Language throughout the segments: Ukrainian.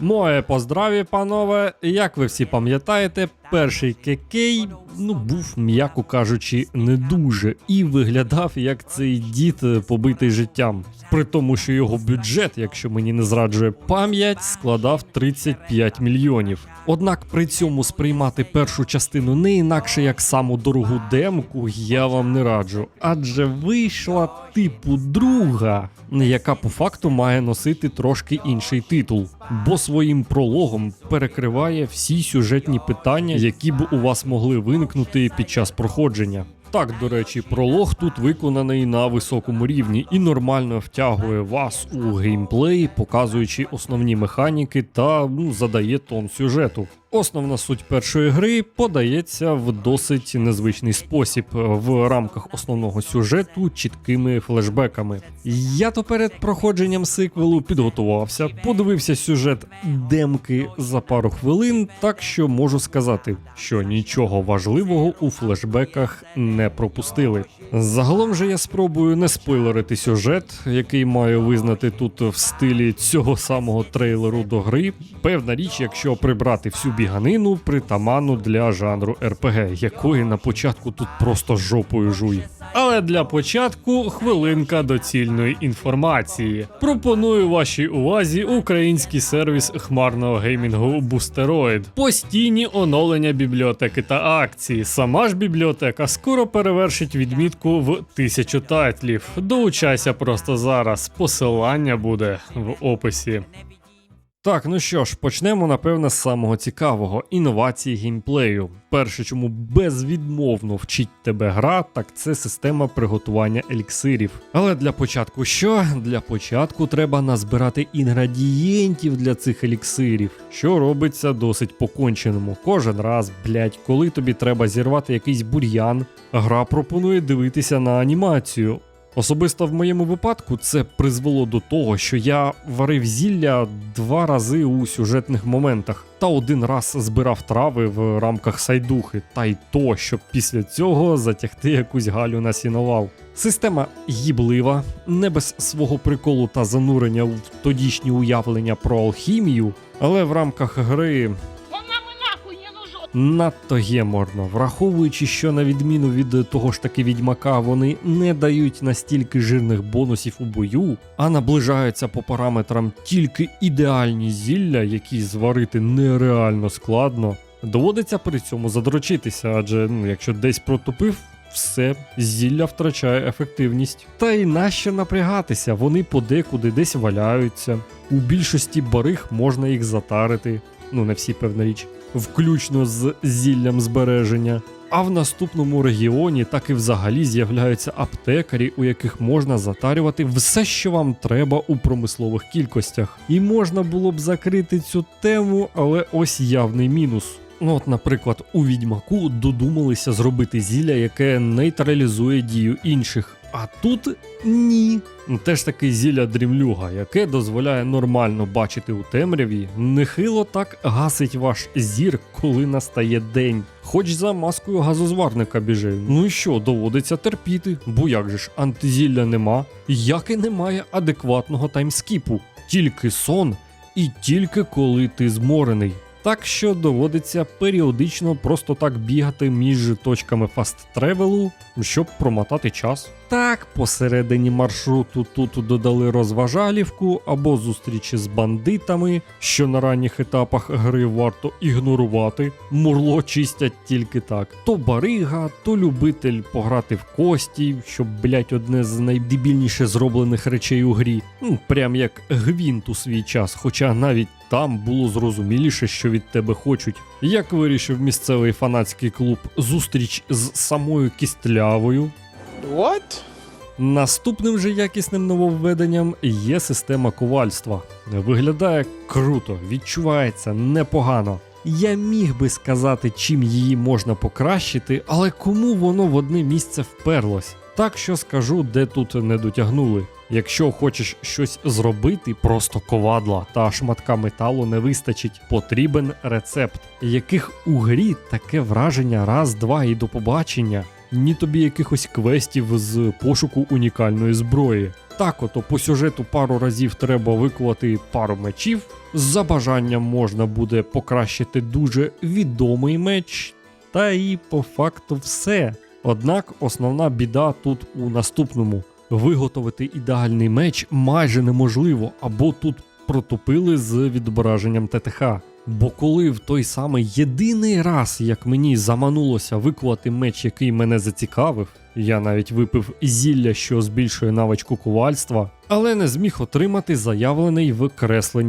Моє поздраві, панове. Як ви всі пам'ятаєте, перший кекей ну був, м'яко кажучи, не дуже і виглядав як цей дід е, побитий життям. При тому, що його бюджет, якщо мені не зраджує пам'ять, складав 35 мільйонів. Однак при цьому сприймати першу частину не інакше як саму дорогу демку я вам не раджу, адже вийшла типу друга, яка по факту має носити трошки інший титул, бо своїм прологом перекриває всі сюжетні питання, які б у вас могли виникнути під час проходження. Так, до речі, пролог тут виконаний на високому рівні і нормально втягує вас у геймплей, показуючи основні механіки та ну, задає тон сюжету. Основна суть першої гри подається в досить незвичний спосіб в рамках основного сюжету чіткими флешбеками. Я то перед проходженням сиквелу підготувався, подивився сюжет демки за пару хвилин, так що можу сказати, що нічого важливого у флешбеках не пропустили. Загалом же я спробую не спойлерити сюжет, який маю визнати тут в стилі цього самого трейлеру до гри. Певна річ, якщо прибрати всю біганину притаманну для жанру РПГ, якої на початку тут просто жопою жує. Але для початку хвилинка доцільної інформації. Пропоную вашій увазі український сервіс хмарного геймінгу Boosteroid. Постійні оновлення бібліотеки та акції. Сама ж бібліотека скоро перевершить відмітку в тисячу тайтлів. Долучайся просто зараз. Посилання буде в описі. Так, ну що ж, почнемо напевне з самого цікавого інновації геймплею. Перше, чому безвідмовно вчить тебе гра, так це система приготування еліксирів. Але для початку що? Для початку треба назбирати інгредієнтів для цих еліксирів, що робиться досить по-конченому. Кожен раз, блять, коли тобі треба зірвати якийсь бур'ян, гра пропонує дивитися на анімацію. Особисто в моєму випадку це призвело до того, що я варив зілля два рази у сюжетних моментах, та один раз збирав трави в рамках сайдухи, та й то, щоб після цього затягти якусь галю на сіновал. Система їблива, не без свого приколу та занурення в тодішні уявлення про алхімію, але в рамках гри Надто геморно, враховуючи, що на відміну від того ж таки відьмака, вони не дають настільки жирних бонусів у бою, а наближаються по параметрам тільки ідеальні зілля, які зварити нереально складно. Доводиться при цьому задрочитися, адже ну, якщо десь протупив. Все, зілля втрачає ефективність. Та й нащо напрягатися, вони подекуди десь валяються. У більшості бариг можна їх затарити, ну не всі певна річ включно з зіллям збереження. А в наступному регіоні так і взагалі з'являються аптекарі, у яких можна затарювати все, що вам треба у промислових кількостях. І можна було б закрити цю тему, але ось явний мінус. Ну, от, наприклад, у відьмаку додумалися зробити зілля, яке нейтралізує дію інших. А тут ні. Ну, Теж таки зілля дрімлюга, яке дозволяє нормально бачити у темряві, нехило так гасить ваш зір, коли настає день. Хоч за маскою газозварника біжи. Ну і що, доводиться терпіти, бо як же ж антизілля нема, як і немає адекватного таймскіпу, тільки сон і тільки коли ти зморений. Так що доводиться періодично просто так бігати між точками фаст-тревелу, щоб промотати час. Так, посередині маршруту тут додали розважалівку або зустрічі з бандитами, що на ранніх етапах гри варто ігнорувати. Мурло чистять тільки так. То барига, то любитель пограти в кості, щоб, блять, одне з найдебільніше зроблених речей у грі. Ну, прям як гвінт у свій час, хоча навіть там було зрозуміліше, що від тебе хочуть. Як вирішив місцевий фанатський клуб зустріч з самою кістлявою. What? Наступним же якісним нововведенням є система ковальства. Виглядає круто, відчувається непогано. Я міг би сказати, чим її можна покращити, але кому воно в одне місце вперлось. Так що скажу, де тут не дотягнули. Якщо хочеш щось зробити, просто ковадла та шматка металу не вистачить. Потрібен рецепт, яких у грі таке враження раз, два і до побачення. Ні тобі якихось квестів з пошуку унікальної зброї. так ото по сюжету пару разів треба викувати пару мечів. За бажанням можна буде покращити дуже відомий меч, та і по факту все. Однак основна біда тут у наступному: виготовити ідеальний меч майже неможливо, або тут протупили з відображенням ТТХ. Бо коли в той самий єдиний раз, як мені заманулося викувати меч, який мене зацікавив, я навіть випив зілля, що збільшує навичку ковальства, але не зміг отримати заявлений в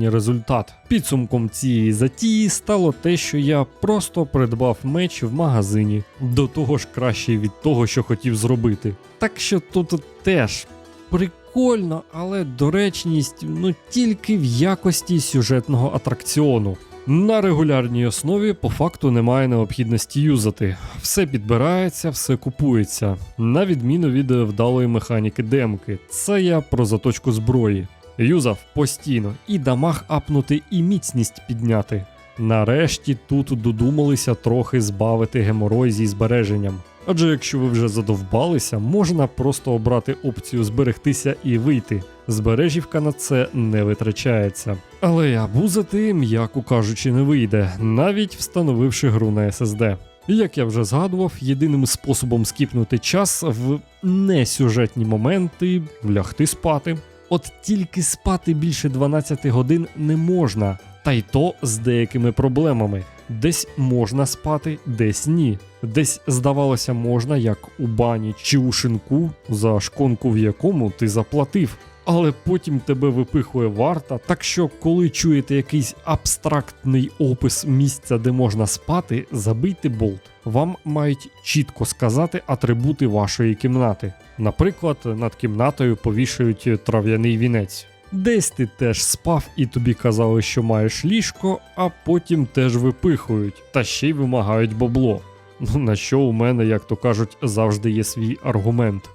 результат. Підсумком цієї затії стало те, що я просто придбав меч в магазині, до того ж кращий від того, що хотів зробити. Так що тут теж прикольно, але доречність ну тільки в якості сюжетного атракціону. На регулярній основі по факту немає необхідності юзати. Все підбирається, все купується. На відміну від вдалої механіки демки. Це я про заточку зброї. Юзав постійно і дамаг апнути, і міцність підняти. Нарешті тут додумалися трохи збавити геморой зі збереженням. Адже якщо ви вже задовбалися, можна просто обрати опцію зберегтися і вийти. Збережівка на це не витрачається. Але й абузити, м'яко кажучи, не вийде, навіть встановивши гру на SSD. Як я вже згадував, єдиним способом скіпнути час в несюжетні моменти лягти спати. От тільки спати більше 12 годин не можна, та й то з деякими проблемами. Десь можна спати, десь ні. Десь здавалося можна, як у бані чи у шинку, за шконку в якому ти заплатив. Але потім тебе випихує варта, так що, коли чуєте якийсь абстрактний опис місця, де можна спати, забийте болт. Вам мають чітко сказати атрибути вашої кімнати. Наприклад, над кімнатою повішають трав'яний вінець. Десь ти теж спав і тобі казали, що маєш ліжко, а потім теж випихують, та ще й вимагають бабло. Ну на що у мене, як то кажуть, завжди є свій аргумент.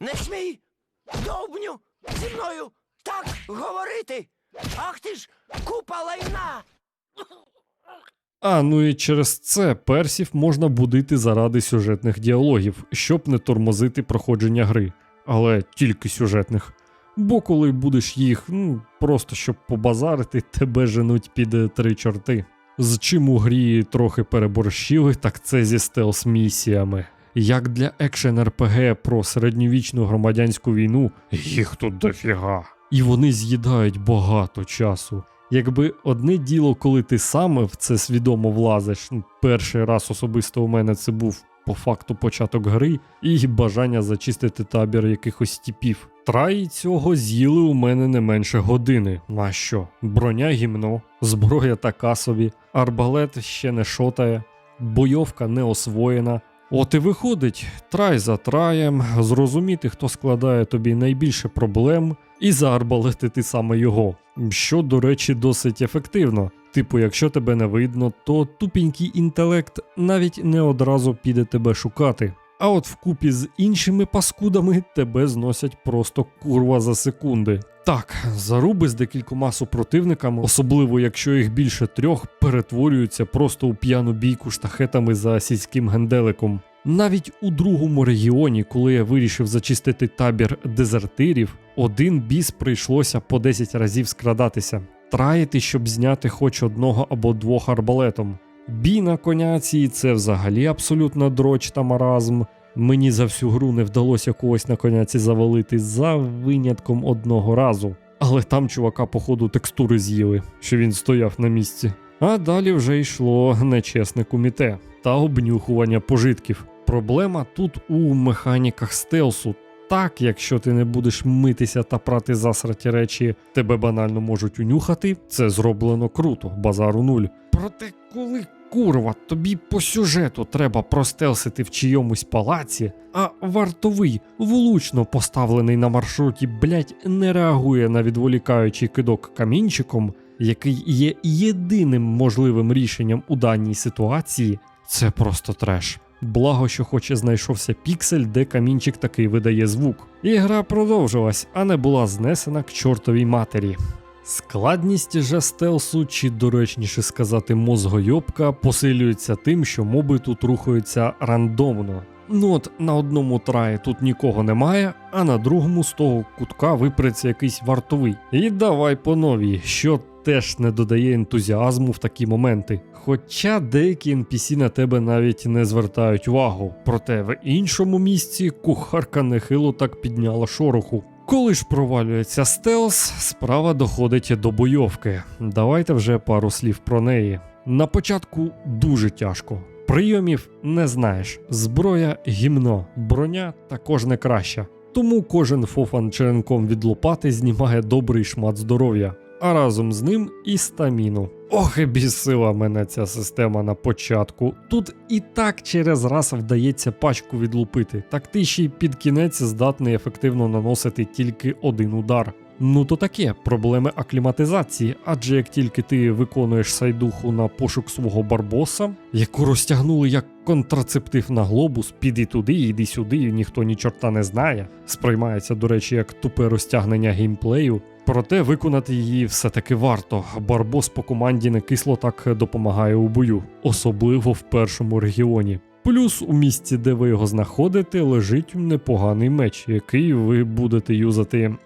Не смій, довбню, зі мною так говорити. Ах ти ж купа лайна. А ну і через це персів можна будити заради сюжетних діалогів, щоб не тормозити проходження гри, але тільки сюжетних. Бо коли будеш їх, ну просто щоб побазарити, тебе женуть під е, три чорти. З чим у грі трохи переборщили, так це зі стелс місіями. Як для екшен РПГ про середньовічну громадянську війну, їх тут дофіга. І вони з'їдають багато часу. Якби одне діло, коли ти саме в це свідомо влазиш, перший раз особисто у мене це був по факту початок гри, і бажання зачистити табір якихось типів. Траї цього з'їли у мене не менше години. А що? Броня гімно, зброя така собі, арбалет ще не шотає, бойовка не освоєна. От і виходить, трай за траєм, зрозуміти, хто складає тобі найбільше проблем, і заарбалетити саме його. Що, до речі, досить ефективно. Типу, якщо тебе не видно, то тупенький інтелект навіть не одразу піде тебе шукати. А от вкупі з іншими паскудами тебе зносять просто курва за секунди. Так, заруби з декількома супротивниками, особливо якщо їх більше трьох, перетворюються просто у п'яну бійку штахетами за сільським генделиком. Навіть у другому регіоні, коли я вирішив зачистити табір дезертирів, один біс прийшлося по 10 разів скрадатися, траїти, щоб зняти хоч одного або двох арбалетом. Бій на коняці це взагалі абсолютно дроч та маразм. Мені за всю гру не вдалося когось на коняці завалити за винятком одного разу. Але там чувака, походу, текстури з'їли, що він стояв на місці. А далі вже йшло нечесне куміте та обнюхування пожитків. Проблема тут у механіках стелсу. Так, якщо ти не будеш митися та прати засраті речі, тебе банально можуть унюхати, це зроблено круто, базару нуль. Проте коли курва, тобі по сюжету треба простелсити в чийомусь палаці, а вартовий, влучно поставлений на маршруті, блять, не реагує на відволікаючий кидок камінчиком, який є єдиним можливим рішенням у даній ситуації, це просто треш. Благо, що хоче знайшовся піксель, де камінчик такий видає звук. І гра продовжилась, а не була знесена к чортовій матері. Складність же стелсу, чи доречніше сказати, мозгойобка, посилюється тим, що моби тут рухаються рандомно. Ну от на одному траї тут нікого немає, а на другому з того кутка випреться якийсь вартовий. І давай по новій, що теж не додає ентузіазму в такі моменти. Хоча деякі NPC на тебе навіть не звертають увагу, проте в іншому місці кухарка нехило так підняла шороху. Коли ж провалюється стелс, справа доходить до бойовки. Давайте вже пару слів про неї. На початку дуже тяжко. Прийомів не знаєш. Зброя гімно, броня також не краща. Тому кожен фофан черенком від лопати знімає добрий шмат здоров'я, а разом з ним і стаміну. Ох, і бісила мене ця система на початку. Тут і так через раз вдається пачку відлупити, так ти ще й під кінець здатний ефективно наносити тільки один удар. Ну то таке проблеми акліматизації, адже як тільки ти виконуєш сайдуху на пошук свого барбоса, яку розтягнули як контрацептив на глобус, піди туди, іди сюди, і ніхто ні чорта не знає. Сприймається, до речі, як тупе розтягнення геймплею. Проте виконати її все-таки варто. Барбос по команді не кисло так допомагає у бою, особливо в першому регіоні. Плюс у місці, де ви його знаходите, лежить непоганий меч, який ви будете юзати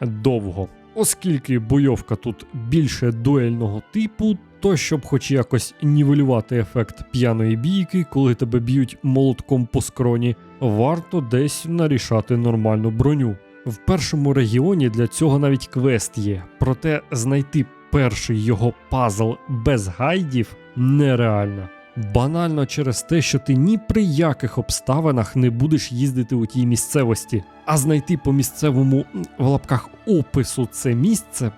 довго. Оскільки бойовка тут більше дуельного типу, то щоб хоч якось нівелювати ефект п'яної бійки, коли тебе б'ють молотком по скроні, варто десь нарішати нормальну броню. В першому регіоні для цього навіть квест є, проте знайти перший його пазл без гайдів нереально. Банально через те, що ти ні при яких обставинах не будеш їздити у тій місцевості, а знайти по місцевому в лапках опису це місце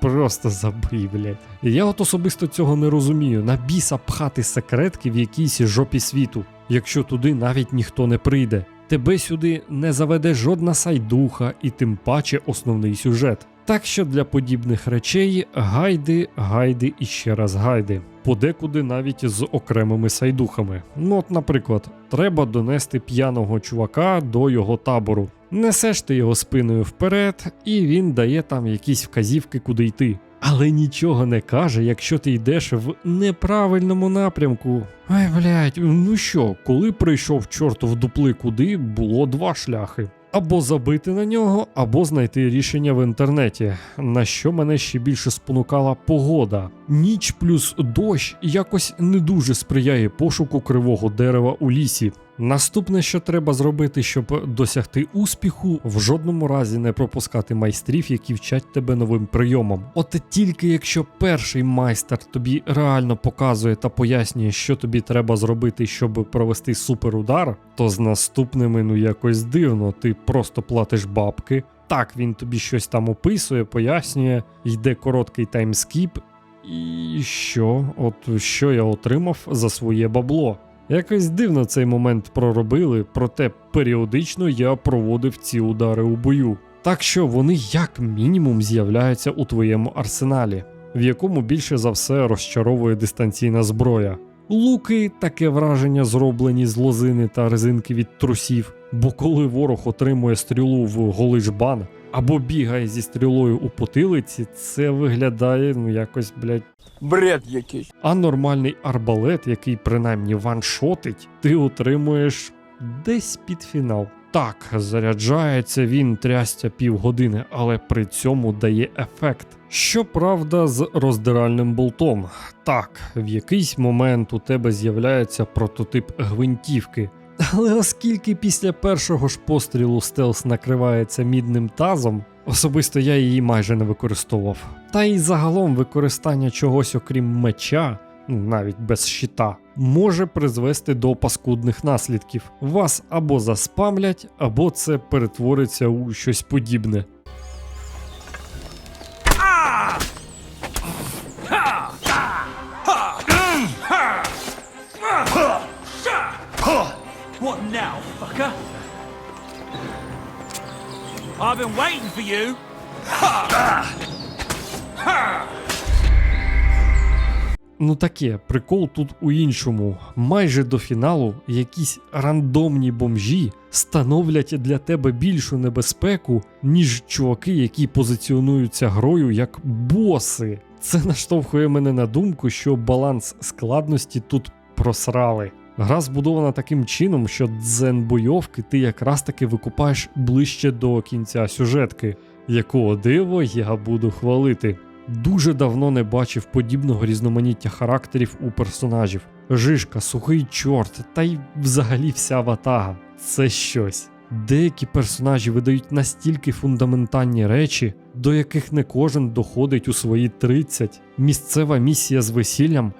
просто забий, блядь. Я от особисто цього не розумію. На біса пхати секретки в якійсь жопі світу, якщо туди навіть ніхто не прийде. Тебе сюди не заведе жодна сайдуха і тим паче основний сюжет. Так що для подібних речей гайди, гайди і ще раз гайди. Подекуди навіть з окремими сайдухами. Ну, от, наприклад, треба донести п'яного чувака до його табору. Несеш ти його спиною вперед, і він дає там якісь вказівки, куди йти. Але нічого не каже, якщо ти йдеш в неправильному напрямку. Ай, блядь, ну що, коли прийшов чорт в дупли куди, було два шляхи. Або забити на нього, або знайти рішення в інтернеті, на що мене ще більше спонукала погода. Ніч плюс дощ якось не дуже сприяє пошуку кривого дерева у лісі. Наступне, що треба зробити, щоб досягти успіху, в жодному разі не пропускати майстрів, які вчать тебе новим прийомам. От тільки якщо перший майстер тобі реально показує та пояснює, що тобі треба зробити, щоб провести суперудар, то з наступними ну якось дивно, ти просто платиш бабки. Так, він тобі щось там описує, пояснює, йде короткий таймскіп. І що? От що я отримав за своє бабло? Якось дивно цей момент проробили, проте періодично я проводив ці удари у бою. Так що вони як мінімум з'являються у твоєму арсеналі, в якому більше за все розчаровує дистанційна зброя. Луки таке враження зроблені з лозини та резинки від трусів, бо коли ворог отримує стрілу в голий жбан або бігає зі стрілою у потилиці, це виглядає ну якось, блядь, Бред якийсь. а нормальний арбалет, який принаймні ваншотить, ти отримуєш десь під фінал. Так, заряджається він трястя півгодини, але при цьому дає ефект. Щоправда, з роздиральним болтом. Так, в якийсь момент у тебе з'являється прототип гвинтівки. Але оскільки після першого ж пострілу стелс накривається мідним тазом, особисто я її майже не використовував. Та й загалом використання чогось окрім меча, ну навіть без щита, може призвести до паскудних наслідків. Вас або заспамлять, або це перетвориться у щось подібне. I've been waiting for you. Ну таке, прикол тут у іншому. Майже до фіналу якісь рандомні бомжі становлять для тебе більшу небезпеку, ніж чуваки, які позиціонуються грою як боси. Це наштовхує мене на думку, що баланс складності тут просрали. Гра збудована таким чином, що дзен бойовки ти якраз таки викупаєш ближче до кінця сюжетки, якого диво я буду хвалити. Дуже давно не бачив подібного різноманіття характерів у персонажів. Жишка, сухий чорт, та й взагалі вся ватага. Це щось. Деякі персонажі видають настільки фундаментальні речі, до яких не кожен доходить у свої 30. Місцева місія з весіллям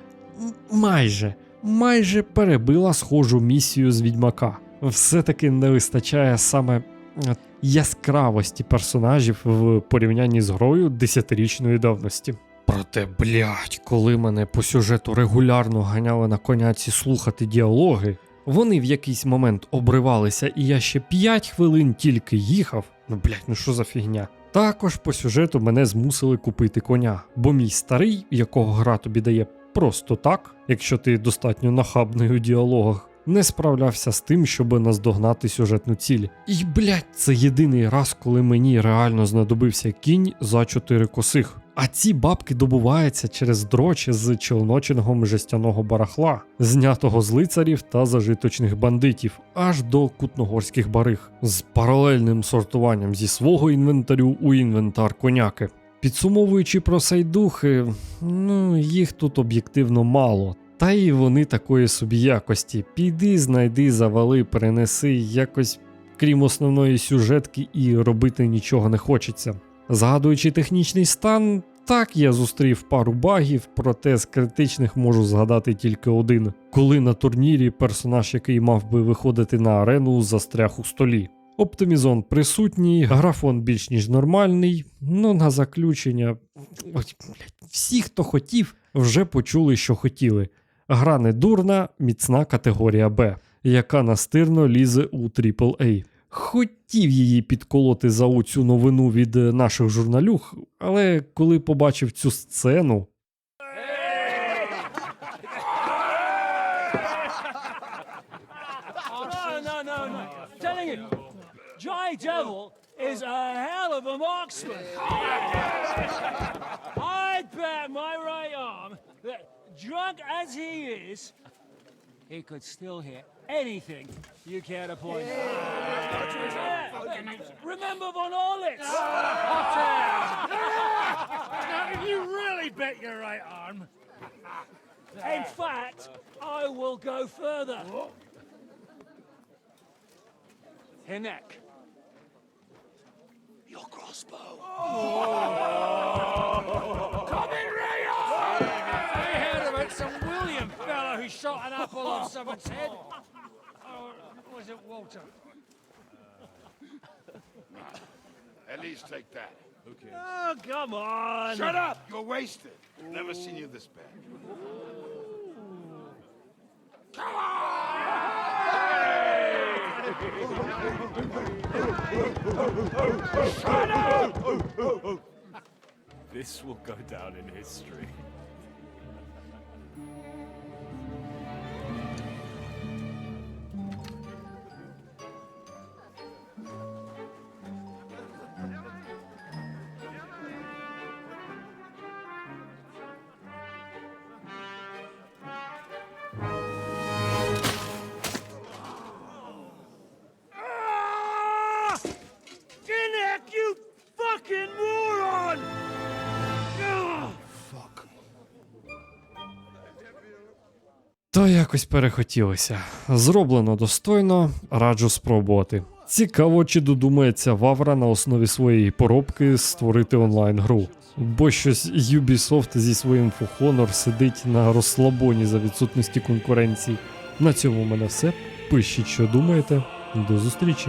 майже, майже перебила схожу місію з відьмака. Все-таки не вистачає саме е, яскравості персонажів в порівнянні з грою десятирічної давності. Проте, блядь, коли мене по сюжету регулярно ганяли на коняці слухати діалоги, вони в якийсь момент обривалися, і я ще 5 хвилин тільки їхав. Ну блядь, ну що за фігня? Також по сюжету мене змусили купити коня, бо мій старий, якого гра тобі дає просто так, якщо ти достатньо нахабний у діалогах, не справлявся з тим, щоб наздогнати сюжетну ціль. І блядь, це єдиний раз, коли мені реально знадобився кінь за чотири косих. А ці бабки добуваються через дрочі з челночингом жестяного барахла, знятого з лицарів та зажиточних бандитів, аж до кутногорських бариг, з паралельним сортуванням зі свого інвентарю у інвентар коняки. Підсумовуючи про сайдухи, ну їх тут об'єктивно мало. Та й вони такої собі якості. Піди, знайди, завали, перенеси, якось крім основної сюжетки, і робити нічого не хочеться. Згадуючи технічний стан, так я зустрів пару багів, проте з критичних можу згадати тільки один, коли на турнірі персонаж, який мав би виходити на арену, застряг у столі. Оптимізон присутній, графон більш ніж нормальний, ну на заключення. Ой, всі, хто хотів, вже почули, що хотіли. Гра не дурна, міцна категорія Б, яка настирно лізе у AAA. Хотів її підколоти за оцю новину від наших журналюх, але коли побачив цю сцену, is a hell of a marksman. I'd bet my right arm that, drunk as he is, he could still hit anything you care to point. Yeah. Remember Von Orlitz? now, if you really bet your right arm, in fact, I will go further. Hinek. Your crossbow. Coming right up! I heard about some William fellow who shot an apple off someone's head. Or was it Walter? At least take that. Oh, come on. Shut up! You're wasted. Never seen you this bad. This will go down in history. То якось перехотілося. Зроблено достойно, раджу спробувати. Цікаво, чи додумається Вавра на основі своєї поробки створити онлайн-гру. Бо щось Ubisoft зі своїм Honor сидить на розслабоні за відсутності конкуренції. На цьому в мене все. Пишіть, що думаєте. До зустрічі!